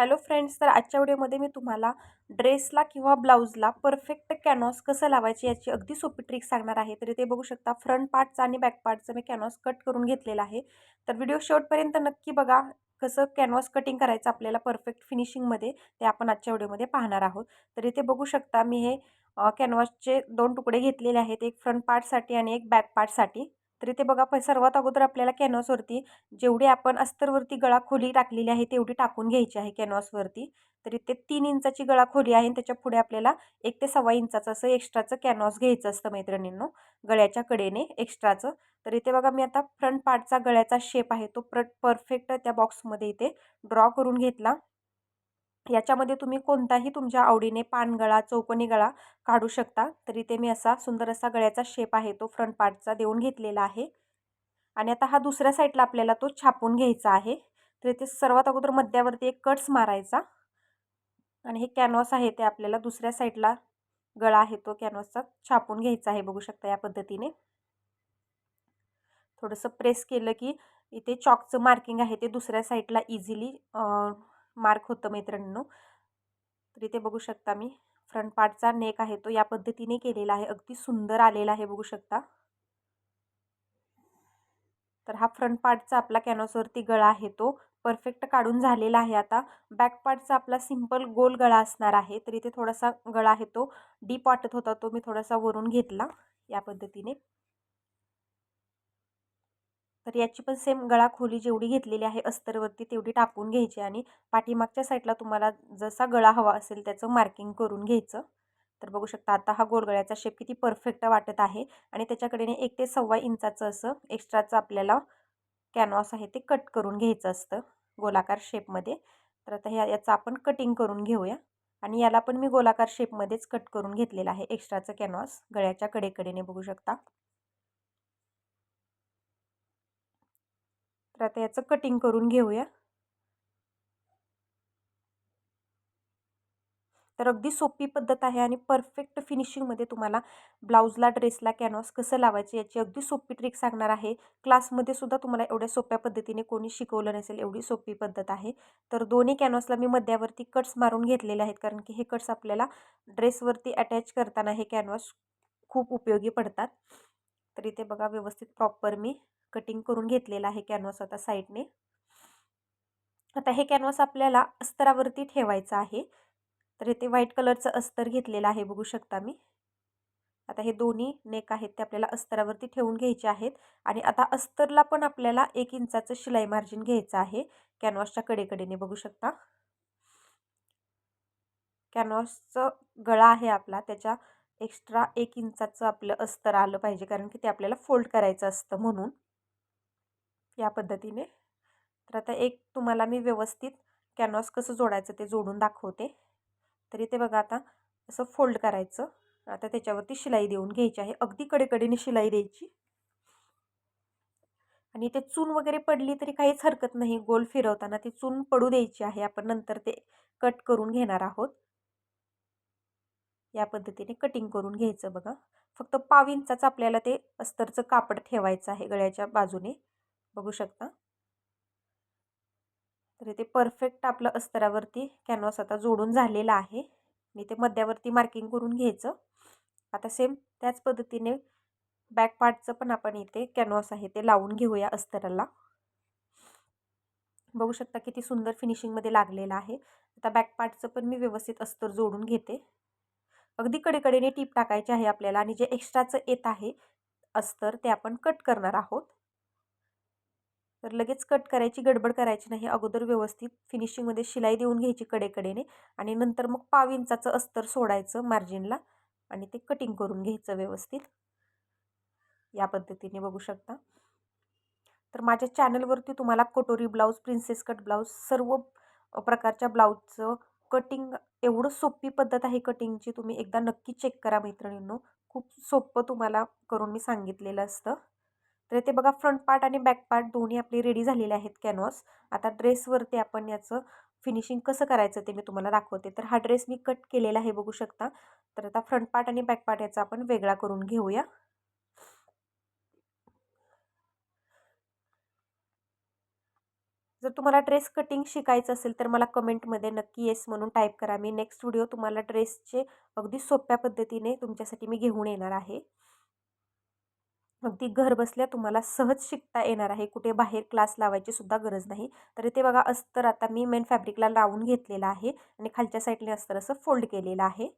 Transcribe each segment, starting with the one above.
Hello friends तर आजच्या व्हिडिओमध्ये मी तुम्हाला ड्रेसला किंवा ब्लाऊजला परफेक्ट कॅनॉस कसं लावायचे याची अगदी सोपी ट्रिक सांगणार आहे. तर इथे बघू शकता फ्रंट पार्टचा आणि बॅक पार्टचं मी कॅनॉस कट करून घेतलेला आहे. तर व्हिडिओ शेवटपर्यंत नक्की बघा कसं कॅनव्हास कटिंग करायचं आपल्याला परफेक्ट फिनिशिंगमध्ये ते आपण आजच्या व्हिडिओमध्ये पाहणार आहोत. तर इथे बघू शकता मी हे कॅनव्हासचे दोन तुकडे घेतलेले आहेत एक फ्रंट पार्टसाठी आणि एक बॅक पार्टसाठी तर इथे बघा प सर्वात अगोदर आपल्याला कॅनव्हासवरती जेवढी आपण अस्तरवरती गळा खोली टाकलेली आहे तेवढी टाकून घ्यायची आहे कॅनव्हासवरती. तर इथे तीन इंचाची गळा खोली आहे आणि त्याच्या पुढे आपल्याला एक ते सव्वा इंचाचं असं एक्स्ट्राचं कॅनॉस घ्यायचं असतं मैत्रिणींनो गळ्याच्या कडेने एक्स्ट्राचं. तर इथे बघा मी आता फ्रंट पार्टचा गळ्याचा शेप आहे तो प्र परफेक्ट त्या बॉक्समध्ये इथे ड्रॉ करून घेतला. याच्यामध्ये तुम्ही कोणताही तुमच्या आवडीने पानगळा चौकोनी गळा काढू शकता. तर इथे मी असा सुंदर असा गळ्याचा शेप आहे तो फ्रंट पार्टचा देऊन घेतलेला आहे. आणि आता हा दुसऱ्या साईडला आपल्याला तो छापून घ्यायचा आहे. तर इथे सर्वात अगोदर मध्यावरती एक कट्स मारायचा. आणि हे कॅनव्हास आहे ते आपल्याला दुसऱ्या साईडला गळा आहे तो कॅनव्हासचा छापून घ्यायचा आहे बघू शकता या पद्धतीने. थोडंसं प्रेस केलं की इथे चॉकचं मार्किंग आहे ते दुसऱ्या साईडला इझिली मार्क होतं मैत्रिणींनो. तर इथे बघू शकता मी फ्रंट पार्टचा नेक आहे तो या पद्धतीने केलेला आहे. अगदी सुंदर आलेला आहे बघू शकता. तर हा फ्रंट पार्टचा आपला कॅनॉसवरती गळा आहे तो. परफेक्ट काढून झालेला आहे आता. बॅक पार्टचा आपला सिंपल गोल गळा असणार आहे. तर इथे थोडासा गळा आहे तो. डीप वाटत होता तो मी थोडासा वरून घेतला या पद्धतीने. तर याची पण सेम गळा खोली जेवढी घेतलेली आहे अस्तरवरती तेवढी टाकून घ्यायची आणि पाठीमागच्या साईडला तुम्हाला जसा गळा हवा असेल त्याचं मार्किंग करून घ्यायचं. तर बघू शकता आता हा गोलगळ्याचा शेप किती परफेक्ट वाटत आहे आणि त्याच्याकडेने एक ते सव्वा इंचाचं असं एक्स्ट्राचं आपल्याला कॅनव्हास आहे ते कट करून घ्यायचं असतं गोलाकार शेपमध्ये तर आता ह्या याचं आपण कटिंग करून घेऊया आणि याला पण मी गोलाकार शेपमध्येच कट करून घेतलेला आहे एक्स्ट्राचं कॅनव्हास गळ्याच्या कडेकडेने बघू शकता. तर आता याचं कटिंग करून घेऊया. तर अगदी सोपी पद्धत आहे आणि परफेक्ट फिनिशिंगमध्ये तुम्हाला ब्लाऊजला ड्रेसला कॅनव्हास कसं लावायचे याची अगदी सोपी ट्रिक सांगणार आहे. क्लासमध्ये सुद्धा तुम्हाला एवढ्या सोप्या पद्धतीने कोणी शिकवलं नसेल एवढी सोपी पद्धत आहे. तर दोन्ही कॅनव्हासला मी मध्यावरती कट्स मारून घेतलेले आहेत कारण की हे कट्स आपल्याला ड्रेसवरती अटॅच करताना हे कॅनव्हास खूप उपयोगी पडतात. तर इथे बघा व्यवस्थित प्रॉपर मी कटिंग करून घेतलेला आहे कॅनव्हास आता साईडने आता हे कॅनव्हास आपल्याला अस्तरावरती ठेवायचं आहे. तर इथे व्हाईट कलरचं अस्तर घेतलेलं आहे बघू शकता मी. आता हे दोन्ही नेक आहेत ते आपल्याला अस्तरावरती ठेवून घ्यायचे आहेत. आणि आता अस्तरला पण आपल्याला एक इंचाचं शिलाई मार्जिन घ्यायचं आहे कॅनव्हासच्या कडेकडेने बघू शकता. कॅनव्हासचं गळा आहे आपला त्याच्या एक्स्ट्रा एक इंचाचं आपलं अस्तर आलं पाहिजे. कारण की ते आपल्याला फोल्ड करायचं असतं म्हणून. या पद्धतीने. तर आता एक तुम्हाला मी व्यवस्थित कॅनव्हास कसं जोडायचं ते जोडून दाखवते. तरी ते बघा आता असं फोल्ड करायचं. आता त्याच्यावरती शिलाई देऊन घ्यायची आहे. अगदी कडेकडेने शिलाई द्यायची. आणि ते चून वगैरे पडली तरी काहीच हरकत नाही. गोल फिरवताना ती चून पडू द्यायची आहे. आपण नंतर ते कट करून घेणार आहोत. या पद्धतीने कटिंग करून घ्यायचं बघा. फक्त पाव इंचाचं आपल्याला ते अस्तरचं कापड ठेवायचं आहे गळ्याच्या बाजूने. बघू शकता. तर इथे परफेक्ट आपलं अस्तरावरती कॅनव्हास आता जोडून झालेला आहे. मी ते मध्यावरती मार्किंग करून घ्यायचं. आता सेम त्याच पद्धतीने बॅक पार्टचं पण आपण इथे कॅनव्हास आहे ते लावून घेऊया अस्तराला. बघू शकता किती सुंदर फिनिशिंगमध्ये लागलेलं आहे. आता बॅक पार्टचं पण मी व्यवस्थित अस्तर जोडून घेते. अगदी कडेकडेने टीप टाकायची आहे आपल्याला आणि जे एक्स्ट्राचं येत आहे अस्तर ते आपण कट करणार आहोत. तर लगेच कट करायची गडबड करायची नाही. अगोदर व्यवस्थित फिनिशिंगमध्ये शिलाई देऊन घ्यायची कडेकडेने आणि नंतर मग पाव इंचाचं अस्तर सोडायचं मार्जिनला आणि ते कटिंग करून घ्यायचं व्यवस्थित. या पद्धतीने बघू शकता. तर माझ्या चॅनलवरती तुम्हाला कटोरी ब्लाऊज प्रिन्सेस कट ब्लाऊज सर्व प्रकारच्या ब्लाऊजचं कटिंग एवढं सोपी पद्धत आहे कटिंगची तुम्ही एकदा नक्की चेक करा मैत्रिणींनो. खूप सोपं तुम्हाला करून मी सांगितलेलं असतं. तर ते बघा फ्रंट पार्ट आणि बॅक पार्ट दोन्ही आपले रेडी झालेले आहेत कॅनव्हास आता ड्रेसवरती आपण याचं फिनिशिंग कसं करायचं ते मी तुम्हाला दाखवते. तर हा ड्रेस मी कट केलेला आहे बघू शकता. तर आता फ्रंट पार्ट आणि बॅक पार्ट याचा आपण वेगळा करून घेऊया. जर तुम्हाला ड्रेस कटिंग शिकायचं असेल तर मला कमेंटमध्ये नक्की येस म्हणून टाईप करा. मी नेक्स्ट व्हिडिओ तुम्हाला ड्रेसचे अगदी सोप्या पद्धतीने तुमच्यासाठी मी घेऊन येणार आहे. अगदी घर बसल्या तुम्हाला सहज शिकता येणार आहे. कुठे बाहेर क्लास लावायची सुद्धा गरज नाही. तर इथे बघा अस्तर आता मी मेन फॅब्रिकला लावून घेतलेलं आहे आणि खालच्या साईडने अस्तर असं फोल्ड केलेलं आहे.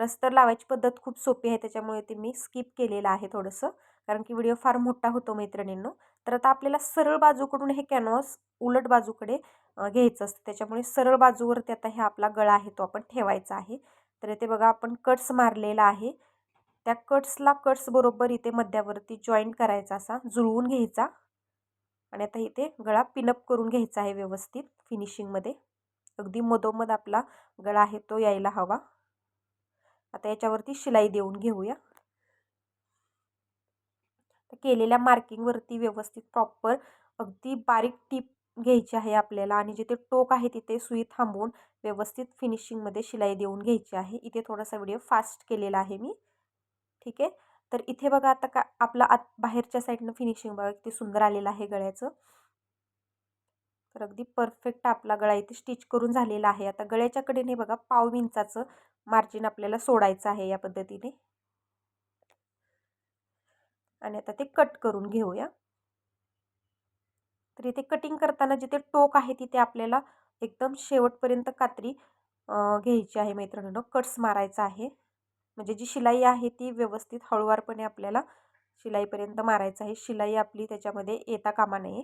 तर अस्तर लावायची पद्धत खूप सोपी आहे. त्याच्यामुळे ते मी स्किप केलेलं आहे थोडंसं. कारण की व्हिडिओ फार मोठा होतो मैत्रिणींनो. तर आता आपल्याला सरळ बाजूकडून हे कॅनव्हास उलट बाजूकडे घ्यायचं असतं. त्याच्यामुळे सरळ बाजूवरती आता हे आपला गळा आहे तो आपण ठेवायचा आहे. तर इथे बघा आपण कट्स मारलेला आहे. त्या कट्सला कट्स बरोबर इथे मध्यावरती जॉईंट करायचा असा जुळवून घ्यायचा. आणि आता इथे गळा पिनअप करून घ्यायचा आहे व्यवस्थित फिनिशिंगमध्ये अगदी मधोमध आपला गळा आहे तो यायला हवा. आता याच्यावरती शिलाई देऊन घेऊया. केलेल्या मार्किंगवरती व्यवस्थित प्रॉपर अगदी बारीक टीप घ्यायची आहे आपल्याला आणि जिथे टोक आहे तिथे सुई थांबवून व्यवस्थित फिनिशिंगमध्ये शिलाई देऊन घ्यायची आहे. इथे थोडासा व्हिडिओ फास्ट केलेला आहे मी. ठीक आहे? तर इथे बघा आता का आपला आत बाहेरच्या साईडनं फिनिशिंग बघा किती सुंदर आलेलं आहे गळ्याचं. तर अगदी परफेक्ट आपला गळा इथे स्टिच करून झालेला आहे. आता गळ्याच्या कडेने बघा पाव इंचाचं मार्जिन आपल्याला सोडायचं आहे या पद्धतीने. आणि आता ते कट करून घेऊया. तर इथे कटिंग करताना जिथे टोक आहे तिथे आपल्याला एकदम शेवटपर्यंत कात्री घ्यायची आहे मैत्रिणीनं. कट्स मारायचा आहे. म्हणजे जी शिलाई आहे ती व्यवस्थित हळूवारपणे आपल्याला शिलाईपर्यंत मारायचं आहे. शिलाई आपली त्याच्यामध्ये येता कामा नये.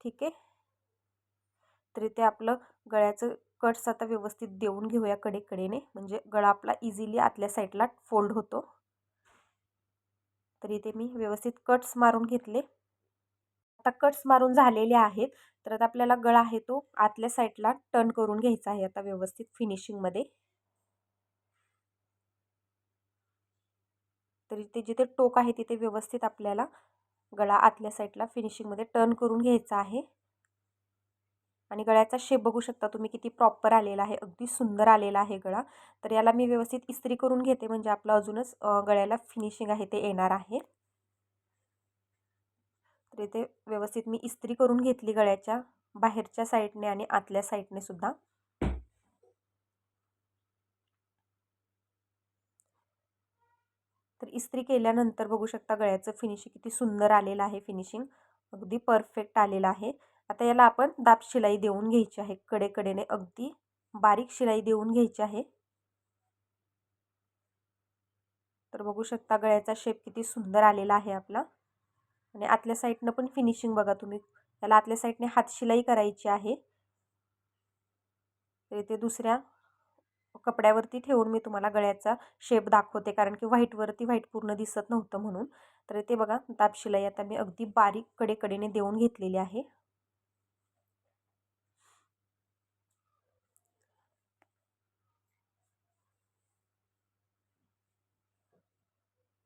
ठीक आहे? तरी ते आपलं गळ्याचं कट्स आता व्यवस्थित देऊन घेऊया कडेकडेने. म्हणजे गळा आपला इझिली आतल्या साईडला फोल्ड होतो. तर इथे मी व्यवस्थित कट्स मारून घेतले. आता कट्स मारून झालेले आहेत. तर आता आपल्याला गळा आहे तो आतल्या साईडला टर्न करून घ्यायचा आहे. आता व्यवस्थित फिनिशिंगमध्ये तर इथे जिथे टोक आहे तिथे व्यवस्थित आपल्याला गळा आतल्या साईडला फिनिशिंगमध्ये टर्न करून घ्यायचा आहे. आणि गळ्याचा शेप बघू शकता तुम्ही किती प्रॉपर आलेला आहे अगदी सुंदर आलेला आहे गळा. तर याला मी व्यवस्थित इस्त्री करून घेते म्हणजे आपलं अजूनच गळ्याला फिनिशिंग आहे ते येणार आहे. तर इथे व्यवस्थित मी इस्त्री करून घेतली गळ्याच्या बाहेरच्या साईडने आणि आतल्या साईडने सुद्धा. इस्त्री केल्यानंतर बघू शकता गळ्याचं फिनिशिंग किती सुंदर आलेलं आहे फिनिशिंग अगदी परफेक्ट आलेलं आहे. आता याला आपण दाब शिलाई देऊन घ्यायची आहे. कडेकडेने अगदी बारीक शिलाई देऊन घ्यायची आहे. तर बघू शकता गळ्याचा शेप किती सुंदर आलेला आहे आपला. आणि आतल्या साईडनं पण फिनिशिंग बघा तुम्ही. याला आतल्या साईडने हात शिलाई करायची आहे. तर इथे दुसऱ्या कपड्यावरती ठेवून मी तुम्हाला गळ्याचा शेप दाखवते. कारण की व्हाईटवरती व्हाईट पूर्ण दिसत नव्हतं म्हणून. तर ते बघा तापशिलाई आता मी अगदी बारीक कडेकडेने देऊन घेतलेली आहे.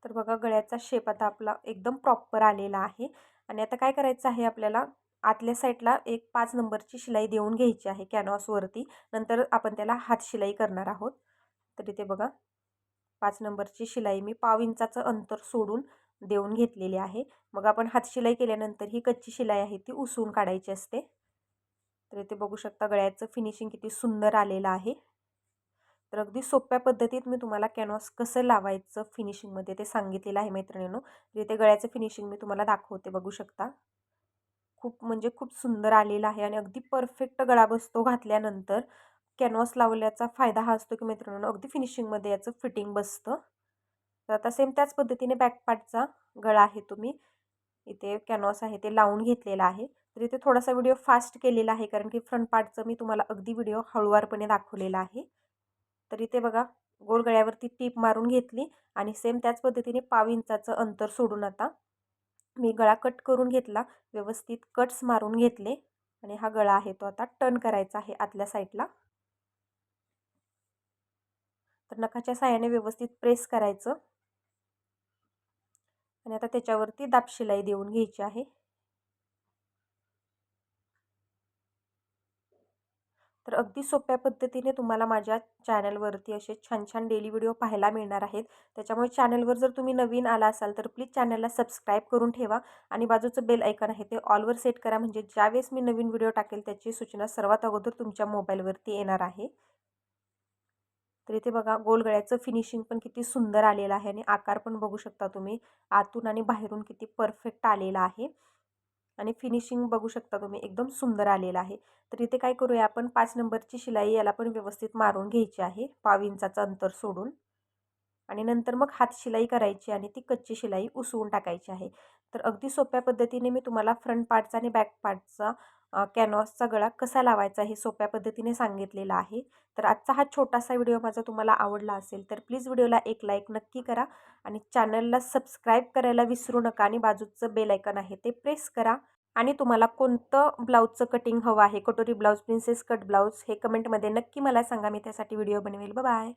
तर बघा गळ्याचा शेप आता आपला एकदम प्रॉपर आलेला आहे. आणि आता काय करायचं आहे आपल्याला? आतल्या साईडला एक पाच नंबरची शिलाई देऊन घ्यायची आहे कॅनव्हासवरती. नंतर आपण त्याला हात शिलाई करणार आहोत. तर इथे बघा पाच नंबरची शिलाई मी पाव इंचाचं अंतर सोडून देऊन घेतलेली आहे. मग आपण हातशिलाई केल्यानंतर ही कच्ची शिलाई आहे ती उसवून काढायची असते. तर इथे बघू शकता गळ्याचं फिनिशिंग किती सुंदर आलेलं आहे. तर अगदी सोप्या पद्धतीत मी तुम्हाला कॅनव्हास कसं लावायचं फिनिशिंगमध्ये ते सांगितलेलं आहे मैत्रिणींनो. तर इथे गळ्याचं फिनिशिंग मी तुम्हाला दाखवते बघू शकता. खूप म्हणजे खूप सुंदर आलेला आहे आणि अगदी परफेक्ट गळा बसतो घातल्यानंतर. कॅनव्हास लावल्याचा फायदा हा असतो की मित्रांनो अगदी फिनिशिंगमध्ये याचं फिटिंग बसतं. तर आता सेम त्याच पद्धतीने बॅकपार्टचा गळा आहे तुम्ही. इथे कॅनव्हास आहे ते लावून घेतलेला आहे. तर इथे थोडासा व्हिडिओ फास्ट केलेला आहे कारण की फ्रंट पार्टचं मी तुम्हाला अगदी व्हिडिओ हळूवारपणे दाखवलेला आहे. तर इथे बघा गोल गळ्यावरती टीप मारून घेतली आणि सेम त्याच पद्धतीने पाव इंचाचं अंतर सोडून आता मी गळा कट करून घेतला व्यवस्थित कट्स मारून घेतले आणि हा गळा आहे तो आता टर्न करायचा आहे आतल्या साईडला तर नखाच्या साह्याने व्यवस्थित प्रेस करायचं. आणि आता त्याच्यावरती दाब शिलाई देऊन घ्यायची आहे. तर अगदी सोप्या पद्धतीने तुम्हाला माझ्या चॅनलवरती असे छान छान डेली व्हिडिओ पाहायला मिळणार आहेत. त्याच्यामुळे चॅनलवर जर तुम्ही नवीन आला असाल तर प्लीज चॅनलला सबस्क्राईब करून ठेवा आणि बाजूचं बेल ऐकन आहे ते ऑलवर सेट करा. म्हणजे ज्यावेळेस मी नवीन व्हिडिओ टाकेल त्याची सूचना सर्वात अगोदर तुमच्या मोबाईलवरती येणार आहे. तर इथे बघा गोलगळ्याचं फिनिशिंग पण किती सुंदर आलेलं आहे आणि आकार पण बघू शकता तुम्ही. आतून आणि बाहेरून किती परफेक्ट आलेला आहे. आणि फिनिशिंग बघू शकता तुम्ही. एकदम सुंदर आलेलं आहे. तर इथे काय करूया आपण पाच नंबरची शिलाई याला पण व्यवस्थित मारून घ्यायची आहे. पाव इंचाचं अंतर सोडून. आणि नंतर मग हात शिलाई करायची आणि ती कच्ची शिलाई उसवून टाकायची आहे. तर अगदी सोप्या पद्धतीने मी तुम्हाला फ्रंट पार्टचा आणि बॅक पार्टचा कॅनॉसचा गळा कसा लावायचा हे सोप्या पद्धतीने सांगितलेलं आहे. तर आजचा हा छोटासा व्हिडिओ माझा तुम्हाला आवडला असेल तर प्लीज व्हिडिओला एक लाईक नक्की करा आणि चॅनलला सबस्क्राईब करायला विसरू नका आणि बाजूचं बेल आयकन आहे ते प्रेस करा. आणि तुम्हाला कोणतं ब्लाऊजचं कटिंग हवं आहे कटोरी ब्लाऊज प्रिन्सेस कट ब्लाऊज हे कमेंटमध्ये नक्की मला सांगा. मी त्यासाठी व्हिडिओ बनवेल. बाय